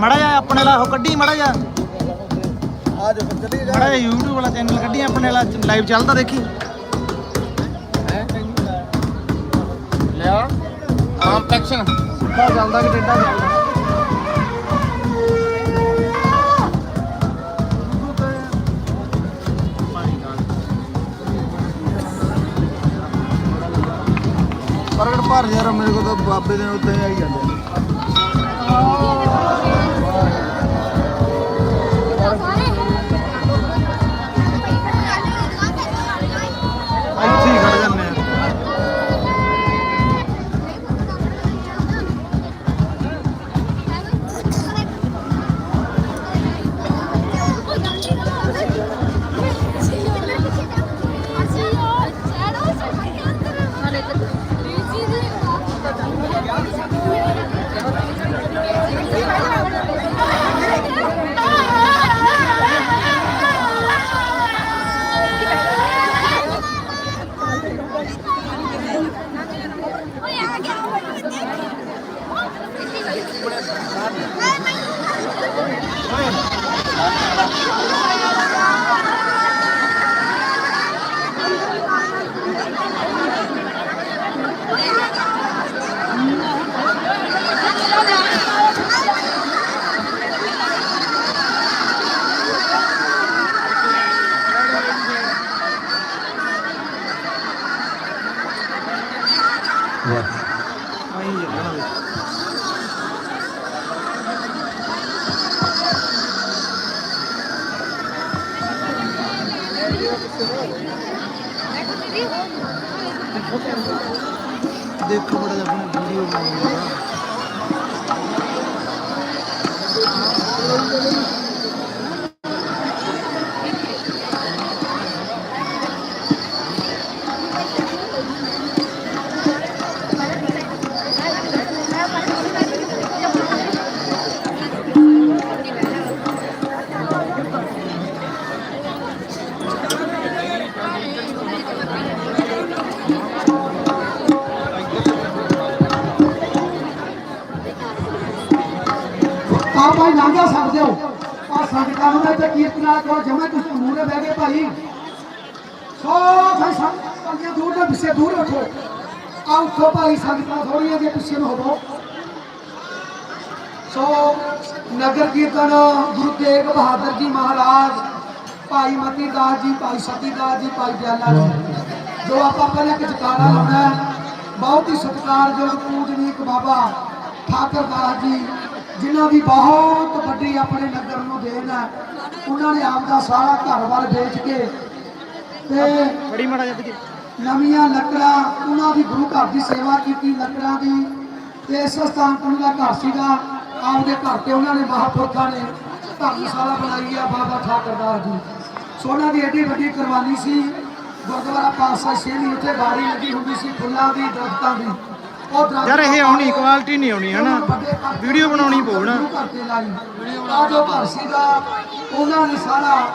ਮੜਾ ਜਾ ਆਪਣੇ ਵਾਲਾ ਉਹ ਕੱਢੀ ਮੜਾ ਜਾ। ਆ ਜੋ ਚੱਲੀ ਜਾ। ਮੜਾ ਜਾ YouTube ਵਾਲਾ ਚੈਨਲ ਕੱਢੀ ਆਪਣੇ ਵਾਲਾ ਲਾਈਵ ਚੱਲਦਾ ਦੇਖੀ। ਲਿਆ। ਆਮ ਐਕਸ਼ਨ ਸਿੱਧਾ ਚੱਲਦਾ ਕਿ ਟੇਢਾ ਚੱਲਦਾ? ਪ੍ਰਗਟ ਭਰ ਯਾਰ ਮੇਰੇ ਕੋਲ ਤਾਂ ਬਾਬੇ ਦੇ ਉੱਤੇ ਆਈ ਜਾਂਦੇ ਇੱਥੇ ਆਈ ਜਾਣਾ ਵੇ ਦੇਖੋ ਬੜਾ ਜਿਹਾ ਆਪਣੀ ਵੀਡੀਓ ਬਣਾਉਂਦਾ ਆ ਭਾਈ ਲੰਘਾ ਸਕਦੇ ਹੋ। ਆ ਸੰਗਤਾਂ ਨੂੰ ਤੇ ਕੀਰਤਨਾਂ ਕੋਲ ਜਮਾ ਤੁਸੀਂ ਮੂਹਰੇ ਬਹਿ ਗਏ ਭਾਈ। ਸੋ ਭਾਈ ਸੰਗਤਾਂ ਦੂਰ ਦੇ ਪਿੱਛੇ ਦੂਰ ਰੱਖੋ। ਆ ਉੱਠੋ ਭਾਈ ਸੰਗਤਾਂ ਥੋੜੀਆਂ ਜਿਹੀ ਪਿੱਛੇ ਨੂੰ ਹੋਵੋ ਸੋ ਨਗਰ ਕੀਰਤਨ, ਗੁਰੂ ਤੇਗ ਬਹਾਦਰ ਜੀ ਮਹਾਰਾਜ, ਭਾਈ ਮਤੀ ਦਾਸ ਜੀ, ਭਾਈ ਸਤੀ ਦਾਸ ਜੀ, ਭਾਈ ਦਿਆਲਾ ਜੀ। ਜੋ ਆਪਾਂ ਪਹਿਲਾਂ ਇੱਕ ਜਕਾਰਾ ਲਾਉਣਾ ਬਹੁਤ ਹੀ ਸਤਿਕਾਰਯੋਗ ਪੂਜਨੀਕ ਬਾਬਾ ਠਾਕਰ ਦਾਸ ਜੀ। ਜਿਨ੍ਹਾਂ ਦੀ ਬਹੁਤ ਵੱਡੀ ਆਪਣੇ ਨਗਰ ਨੂੰ ਦੇਣ ਹੈ ਉਹਨਾਂ ਨੇ ਆਪ ਦਾ ਸਾਰਾ ਘਰ-ਬਾਰ ਵੇਚ ਕੇ ਤੇ ਬੜੀ ਮੜਾ ਜਾ ਤੇ ਨਵੀਆਂ ਲੱਕੜਾਂ ਉਹਨਾਂ ਦੀ ਗੁਰੂ ਘਰ ਦੀ ਸੇਵਾ ਕੀਤੀ ਲੱਕੜਾਂ ਦੀ ਤੇ ਇਸ ਸਥਾਨ ਤੋਂ ਦਾ ਘਰ ਸੀਗਾ। ਆਪਦੇ ਘਰ ਤੇ ਉਹਨਾਂ ਨੇ ਮਹਾਂਪੁਰਖਾਂ ਨੇ ਧਰਮਸ਼ਾਲਾ ਬਣਾਈ ਆ ਬਾਬਾ ਠਾਕਰਦਾਸ ਜੀ। ਸੋ ਉਹਨਾਂ ਦੀ ਐਡੀ ਵੱਡੀ ਕੁਰਬਾਨੀ ਸੀ। ਗੁਰਦੁਆਰਾ ਪਾਸਾ ਸ਼ੇਰੀ ਉੱਥੇ ਬਾਰੀ ਲੱਗੀ ਹੁੰਦੀ ਸੀ ਫੁੱਲਾਂ ਦੀ ਦਰਖਤਾਂ ਦੀ। ਯਾਰ ਇਹ ਆਉਣੀ ਕੁਆਲਿਟੀ ਨਹੀਂ ਆਉਣੀ, ਹਨਾ? ਵੀਡੀਓ ਬਣਾਉਣੀ ਪਊ ਨਾ। ਘਰ ਤੇ ਜੋ ਘਰ ਸੀਗਾ, ਉਹਨਾਂ ਨੇ ਸਾਰਾ